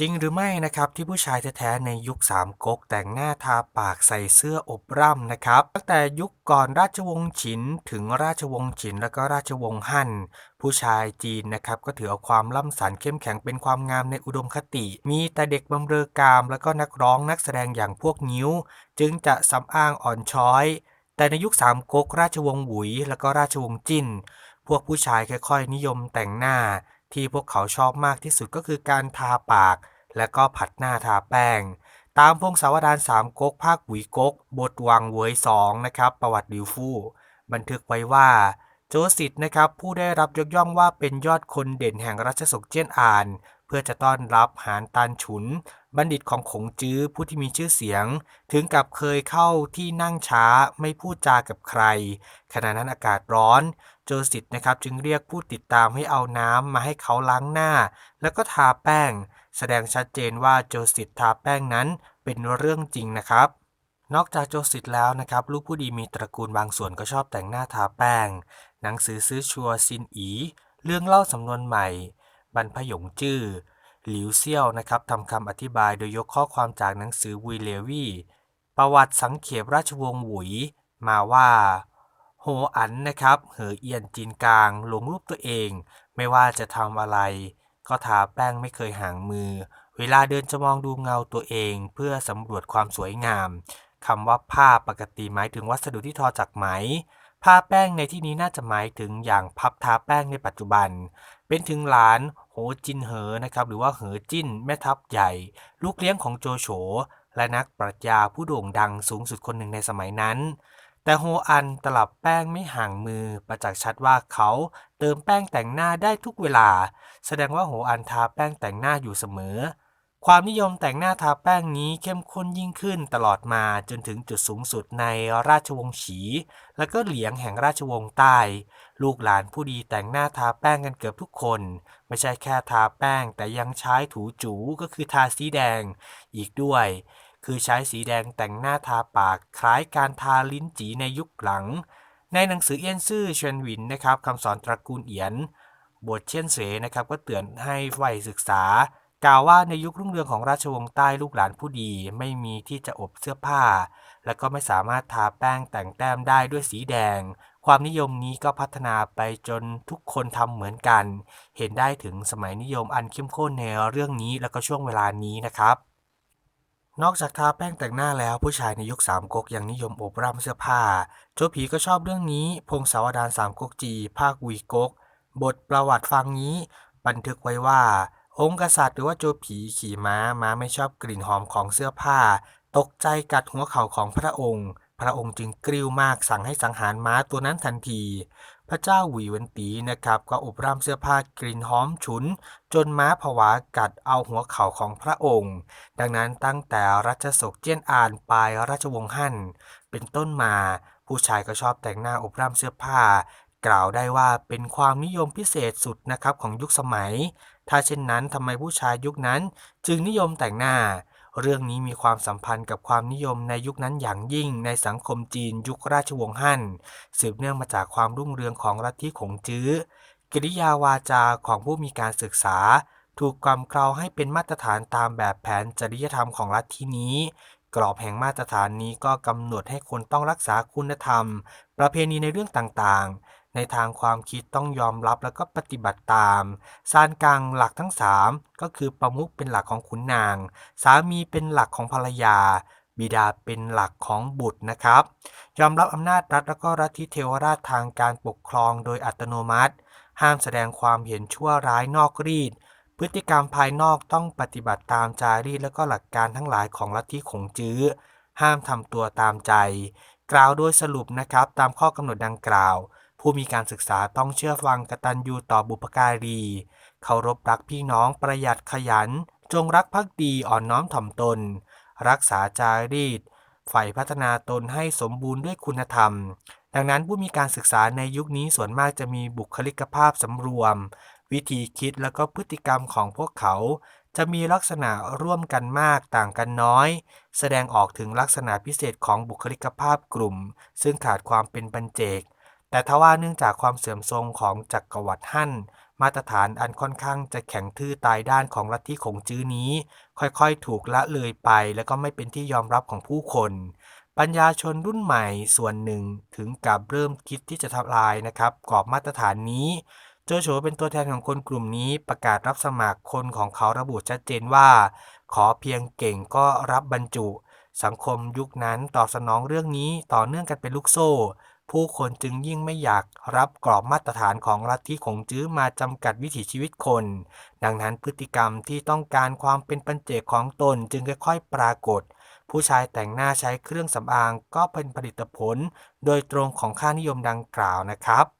จริงหรือไม่นะครับที่ผู้ชายแท้ๆในยุคสามก๊กแต่งหน้าทาปากใส่เสื้ออบร่ำนะครับตั้งแต่ยุคก่อนราชวงศ์ฉินถึงราชวงศ์ฉินแล้วก็ราชวงศ์ฮั่นผู้ชายจีนนะครับก็ถือเอาความล่ำสันเข้มแข็งเป็นความงามในอุดมคติ มีแต่เด็กบำเรอกาม แล้วก็นักร้องนักแสดงอย่างพวกนิ้ว จึงจะสำอ้างอ่อนช้อย แต่ในยุคสามก๊กราชวงศ์หวุย แล้วก็ราชวงศ์จิ้นพวกผู้ชายค่อยๆนิยมแต่งหน้า ที่พวกเขาชอบมากที่สุดก็คือการทาปาก และก็ผัดหน้าทาแป้ง ตามพงศาวดารสามก๊กภาคหวีก๊ก บทวังเวยสองนะครับ ประวัติดิวฟู่บันทึกไว้ว่าโจสิตนะครับผู้ได้รับยกย่องว่าเป็นยอดคนเด่นแห่งราชสกเจียนอาน เพื่อจะต้อนรับหานตานฉุน บัณฑิตของขงจื้อผู้ที่มีชื่อเสียง ถึงกับเคยเข้าที่นั่งช้าไม่พูดจากับใคร ขณะนั้นอากาศร้อน โจสิตนะครับจึงเรียกผู้ติดตามให้เอาน้ำมาให้เขาล้างหน้า แล้วก็ทาแป้ง แสดงชัดเจนว่าโจสิตทาแป้งนั้นเป็นเรื่องจริงนะครับนอกจากโจสิตแล้วนะครับ ลูกผู้ดีมีตระกูลบางส่วนก็ชอบแต่งหน้าทาแป้ง หนังสือซื้อชัวซินอี เรื่องเล่าสำนวนใหม่ บรรพยงจื้อ หลิวเซี่ยวนะครับทำคำอธิบายโดยยกข้อความจากหนังสือวุยเลวี่ประวัติสังเขปราชวงศ์หวุยมาว่าโฮอันนะครับเหอเอียนจีนกลางลงรูปตัวเอง ไม่ว่าจะทำอะไร ก็ทาแป้งไม่เคยห่างมือ เวลาเดินจะมองดูเงาตัวเอง เพื่อสำรวจความสวยงามคำว่าผ้าปกติหมายถึงวัสดุที่ทอจากไหม ผ้าแป้งในที่นี้น่าจะหมายถึงอย่างพับทาแป้งในปัจจุบัน เป็นถึงหลานโหจินเหอนะครับหรือว่าเหอจิ้นแม่ทัพใหญ่ ลูกเลี้ยงของโจโฉและนักปรัชญาผู้โด่งดังสูงสุดคนหนึ่งในสมัยนั้น แต่โฮอันตลับแป้งไม่ห่างมือ ประจักษ์ชัดว่าเขาเติมแป้งแต่งหน้าได้ทุกเวลา แสดงว่าโฮอันทาแป้งแต่งหน้าอยู่เสมอ ความนิยมแต่งหน้าทาแป้งนี้เข้มข้นยิ่งขึ้นตลอดมาจนถึงจุดสูงสุดในราชวงศ์ฉี และก็เหลียงแห่งราชวงศ์ใต้ ลูกหลานผู้ดีแต่งหน้าทาแป้งกันเกือบทุกคน ไม่ใช่แค่ทาแป้งแต่ยังใช้ถูจูก็คือทาสีแดงอีกด้วย คือใช้สีแดงแต่งหน้าทาปากคล้ายการทาลิ้นจีในยุคหลัง ในหนังสือเอียนซื่อเชวนหวินนะครับคำสอนตระกูลเอียนบทเช่นเสนะครับก็เตือนให้ใฝ่ศึกษา กล่าวว่าในยุครุ่งเรืองของราชวงศ์ใต้ลูกหลานผู้ดีไม่มีที่จะอบเสื้อผ้า และก็ไม่สามารถทาแป้งแต่งแต้มได้ด้วยสีแดง ความนิยมนี้ก็พัฒนาไปจนทุกคนทำเหมือนกัน เห็นได้ถึงสมัยนิยมอันเข้มข้นในเรื่องนี้แล้วก็ช่วงเวลานี้นะครับนอกจากทาแป้งแต่งหน้าแล้วผู้ชายในยุคสามก๊กยังนิยมอบร่ำเสื้อผ้า โจผีก็ชอบเรื่องนี้ พงศาวดารสามก๊กจี ภาควีก๊กบทประวัติฟังนี้ บันทึกไว้ว่า องค์กษัตริย์หรือว่าโจผีขี่ม้า ม้าไม่ชอบกลิ่นหอมของเสื้อผ้า ตกใจกัดหัวเข่าของพระองค์ พระองค์จึงกริ้วมากสั่งให้สังหารม้าตัวนั้นทันที พระเจ้าหวีเวนตีนะครับ ก็อบร่ำเสื้อผ้ากลิ่นหอมฉุน จนม้าผวากัดเอาหัวเข่าของพระองค์ ดังนั้นตั้งแต่รัชสกเจี้ยนอานปลายราชวงศ์ฮั่นเป็นต้นมา ผู้ชายก็ชอบแต่งหน้าอบร่ำเสื้อผ้า กล่าวได้ว่าเป็นความนิยมพิเศษสุดนะครับของยุคสมัย ถ้าเช่นนั้นทำไมผู้ชายยุคนั้นจึงนิยมแต่งหน้า เรื่องนี้มีความสัมพันธ์กับความนิยมในยุคนั้นอย่างยิ่งในสังคมจีนยุคราชวงศ์ฮั่น สืบเนื่องมาจากความรุ่งเรืองของลัทธิขงจื้อ กิริยาวาจาของผู้มีการศึกษา ถูกกำเกลาให้เป็นมาตรฐานตามแบบแผนจริยธรรมของลัทธินี้ กรอบแห่งมาตรฐานนี้ก็กำหนดให้คนต้องรักษาคุณธรรม ประเพณีในเรื่องต่างๆ ในทางความคิดต้องยอมรับแล้วก็ปฏิบัติตามซานกลางหลักทั้ง 3 ก็คือประมุขเป็นหลักของขุนนาง สามีเป็นหลักของภรรยา บิดาเป็นหลักของบุตรนะครับ ยอมรับอำนาจรัฐและก็รัฐธิเทวราชทางการปกครองโดยอัตโนมัติ ห้ามแสดงความเห็นชั่วร้ายนอกรีดพฤติกรรมภายนอกต้องปฏิบัติตามจารีตและก็หลักการทั้งหลายของลัทธิขงจื้อ ห้ามทำตัวตามใจ กล่าวโดยสรุปนะครับตามข้อกำหนดดังกล่าว ผู้มีการศึกษาต้องเชื่อฟังกตัญญูต่อบุพการี เคารพรักพี่น้องประหยัดขยัน จงรักภักดีอ่อนน้อมถ่อมตน รักษาจารีตใฝ่พัฒนาตนให้สมบูรณ์ด้วยคุณธรรม ดังนั้นผู้มีการศึกษาในยุคนี้ส่วนมากจะมีบุคลิกภาพสำรวม วิธีคิดและก็พฤติกรรมของพวกเขาจะมีลักษณะร่วมกันมากต่างกันน้อย แสดงออกถึงลักษณะพิเศษของบุคลิกภาพกลุ่ม ซึ่งขาดความเป็นปัญเจก แต่ทว่าเนื่องจากความเสื่อมทรงของจักรวรรดิฮั่น มาตรฐานอันค่อนข้างจะแข็งทื่อตายด้านของลัทธิขงจื้อนี้ ค่อยๆ ถูกละเลยไป แล้วก็ไม่เป็นที่ยอมรับของผู้คน ปัญญาชนรุ่นใหม่ส่วนหนึ่งถึงกับเริ่มคิดที่จะทำลายนะครับกรอบมาตรฐานนี้โจโฉเป็นตัวแทนของคนกลุ่มนี้ประกาศรับสมัครคนของเขาระบุชัดเจนว่า ขอเพียงเก่งก็รับบรรจุ สังคมยุคนั้นตอบสนองเรื่องนี้ต่อเนื่องกันเป็นลูกโซ่ ผู้คนจึงยิ่งไม่อยากรับกรอบมาตรฐานของลัทธิขงจื้อมาจำกัดวิถีชีวิตคน ดังนั้นพฤติกรรมที่ต้องการความเป็นปัญเจกของตนจึงค่อยๆปรากฏ ผู้ชายแต่งหน้าใช้เครื่องสำอางก็เป็นผลิตผล โดยตรงของค่านิยมดังกล่าวนะครับ